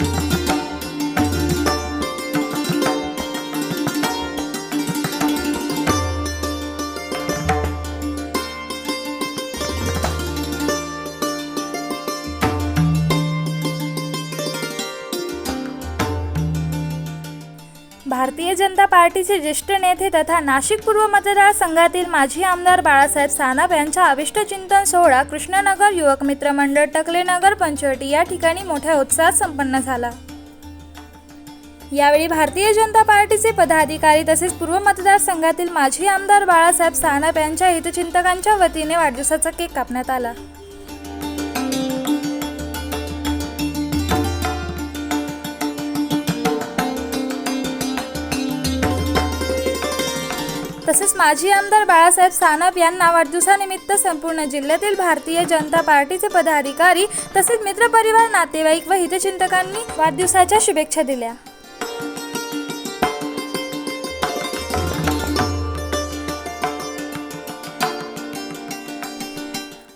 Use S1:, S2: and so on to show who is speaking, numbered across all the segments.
S1: thank you Bharatiya Janata पार्टीचे ज्येष्ठ नेते तथा नाशिक पूर्व मतदारसंघातील माजी आमदार बाळासाहेब सानप यांचा अविष्टचिंतन सोहळा कृष्णनगर युवक मित्र मंडळ टकलेनगर पंचवटी या ठिकाणी मोठ्या उत्साहात संपन्न झाला. यावेळी भारतीय जनता पार्टीचे पदाधिकारी तसेच पूर्व मतदारसंघातील माजी आमदार बाळासाहेब सानप यांच्या हितचिंतकांच्या वतीने वाढदिवसाचा केक कापण्यात आला. तसेच माजी आमदार बाळासाहेब सानप यांना वाढदिवसानिमित्त संपूर्ण जिल्ह्यातील भारतीय जनता पार्टीचे पदाधिकारी तसेच मित्रपरिवार नातेवाईक व हितचिंतकांनी वाढदिवसाच्या शुभेच्छा दिल्या.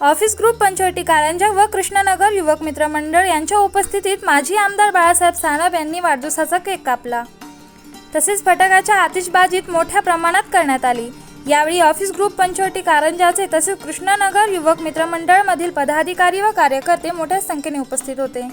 S1: ऑफिस ग्रुप पंचवटी कारंजा व कृष्णनगर युवक मित्र मंडळ यांच्या उपस्थितीत माजी आमदार बाळासाहेब सानप यांनी वाढदिवसाचा केक कापला. तसेच फटाक्याच्या आतिषबाजीत मोठ्या प्रमाणात करण्यात आली. यावेळी ऑफिस ग्रुप पंचवटी कारंजाचे तसेच कृष्णनगर युवक मित्रमंडळमधील पदाधिकारी व कार्यकर्ते मोठ्या संख्येने उपस्थित होते.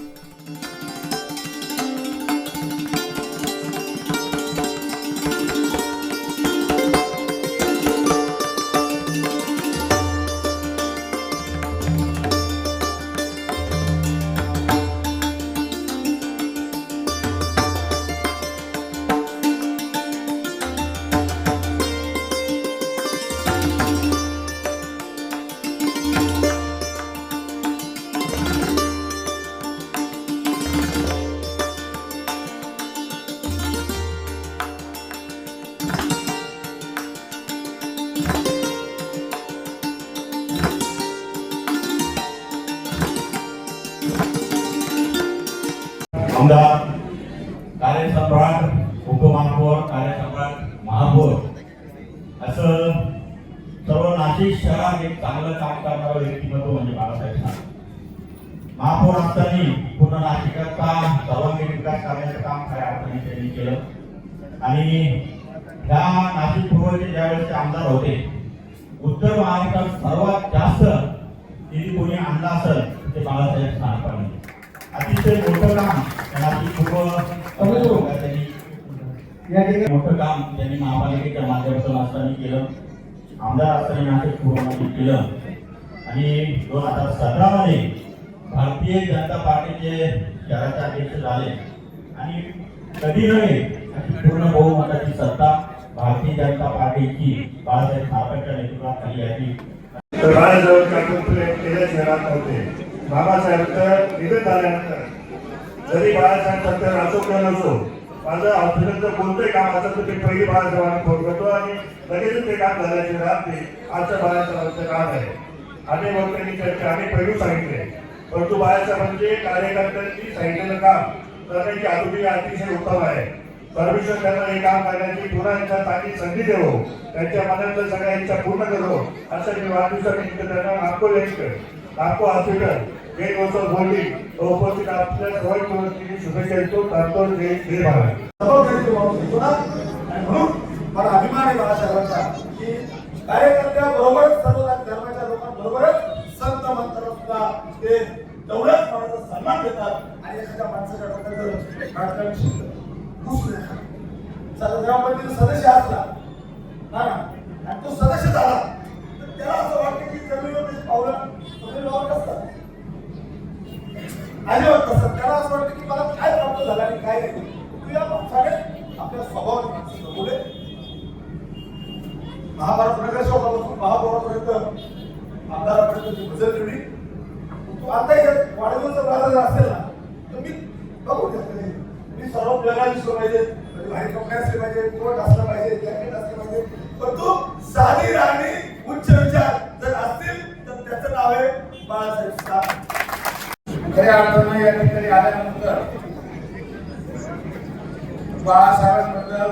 S2: आमदार कार्यसम्राट उपमहापौर कार्यसम्राट महापौर. असं सर्व नाशिक शहरात एक चांगलं काम करणारं व्यक्तिमत्व म्हणजे बाळासाहेब सानप महापौर असताना पूर्ण नाशिकाचा सर्वांगीण विकास करण्याचं काम खऱ्या अर्थाने त्यांनी केलं. आणि ह्या नाशिक पूर्वचे ज्यावेळेस आमदार होते उत्तर महाराष्ट्रात सर्वात जास्त निधी कोणी आणला असेल ते बाळासाहेब सानपांनी अतिशय मोठं काम. त्यांनी
S3: या ठिकाणी
S2: मोठं काम त्यांनी महापालिकेच्या माध्यमातून असताना केलं. आमदार असताना पूर्वमध्ये केलं. आणि दोन हजार सतरा मध्ये भारतीय जनता पार्टीचे शहराचे अध्यक्ष झाले. आणि कधी नव्हे अशी पूर्ण बहुमताची सत्ता भारतीय जनता पार्टीची बाळासाहेब ठाकरेच्या नेतृत्वाखाली आली.
S3: तर बाळासाहेब ठाकरे केल्या शहरात होते बाबासाहेब निधन झाल्यानंतर जरी बाळासाहेब सत्तर असो किंवा नसो माझं हॉस्पिटलचं कोणतंही काम असं तर ते पहिली बाळासाहेबांना फोन करतो आणि लगेचच ते काम झाल्याशिवाय राहते नाही बाळासाहेबांचं काम आहे. अनेक वक्त्यांनी चर्चा अनेक पैलू सांगितले. परंतु बाळासाहेबांचे कार्यकर्त्यांनी सांगितलेलं काम करण्याची आधुनिक अतिशय उत्तम आहे. परमेश्वर त्यांना हे काम करण्याची पुन्हा एकदा चांगली संधी देवो. त्यांच्या मनातल्या सगळ्या इच्छा पूर्ण करो असं मी वाढदिवसानिमित्त त्यांना नागपूर यांचं नागपूर हॉस्पिटल गेट वर्ष बोलली उपस्थित आपल्या सर्व मनस्थिती शुभेच्छा देतो करतो जय जय महाराज
S4: जबाबदारी म्हणून मला अभिमान आहे बाळासाहेबांचा की कार्यकर्त्याबरोबरच सर्व धर्माच्या लोकांबरोबरच संत मंत्र सुद्धा ते तेवढ्याच मानाचा सन्मान देतात आणि एखाद्या माणसाच्या डोक्याचं जर राजकारण शिकलं ग्रामपंचायत सदस्य असला हा ना आणि तो सदस्य झाला तर त्याला असं वाटतं की जमिनीवर त्याची पावलं जमिनीवर वावरत असतात अजिबात तसं त्याला असं वाटतं की मला काय प्राप्त झालं आणि काय नाही तू या माणसाने आपल्या स्वभावाने महाभारत नगरसेवकापासून महापौरापर्यंत आमदारापर्यंत जी मजल ठेवली तू आता एक वाढदिवसाचा बाजार जर असेल ना तर मी बघू शकते मी सर्व आपल्याला दिसलो पाहिजे बाहेर कपडे असले पाहिजे कोट असलं पाहिजे जॅकेट असलं पाहिजे. पण तू साधी राहणी उच्च विचार जर असतील तर त्याचं नाव आहे बाळासाहेब साहेब खऱ्या अर्थानं या ठिकाणी आल्यानंतर बाळासाहेबांबद्दल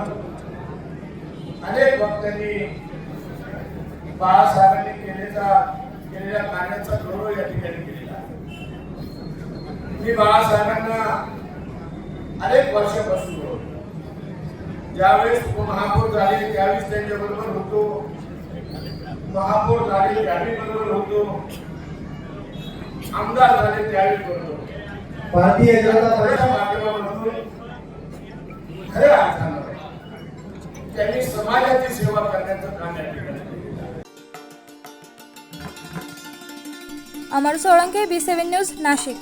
S4: अनेक वक्त्यांनी बाळासाहेबांनी केलेला केलेल्या कार्याचा गौरव या ठिकाणी केलेला मी बाळासाहेबांना
S5: अनेक वर्षापासून ज्यावेळेस महापौर झाले त्यावेळेस त्यांच्या बरोबर होतो. महापौर झाले त्यावेळी बरोबर होतो. आमदार झाले त्यावेळी बरोबर.
S6: भारतीय जनता
S5: त्याच्या
S6: पक्ष
S5: माध्यमातून खऱ्या अर्थानं त्यांनी समाजाची सेवा करण्याचं काम या ठिकाणी
S1: Amar Solanke B seven news Nashik.